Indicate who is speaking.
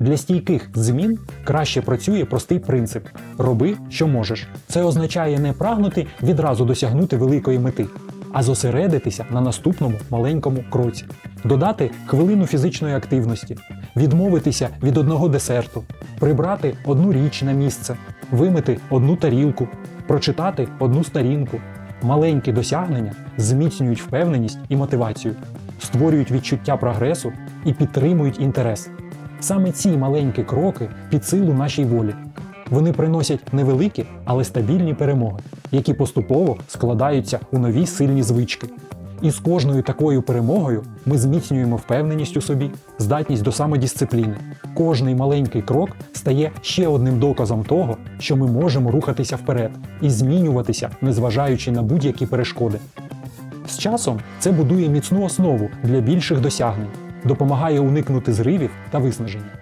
Speaker 1: Для стійких змін краще працює простий принцип роби, що можеш. Це означає не прагнути відразу досягнути великої мети, а зосередитися на наступному маленькому кроці, додати хвилину фізичної активності, відмовитися від одного десерту, прибрати одну річ на місце, вимити одну тарілку, прочитати одну сторінку. Маленькі досягнення зміцнюють впевненість і мотивацію, створюють відчуття прогресу і підтримують інтерес. Саме ці маленькі кроки під силу нашій волі. Вони приносять невеликі, але стабільні перемоги, які поступово складаються у нові сильні звички. І з кожною такою перемогою ми зміцнюємо впевненість у собі, здатність до самодисципліни. Кожний маленький крок стає ще одним доказом того, що ми можемо рухатися вперед і змінюватися, незважаючи на будь-які перешкоди. З часом це будує міцну основу для більших досягнень, допомагає уникнути зривів та виснаження.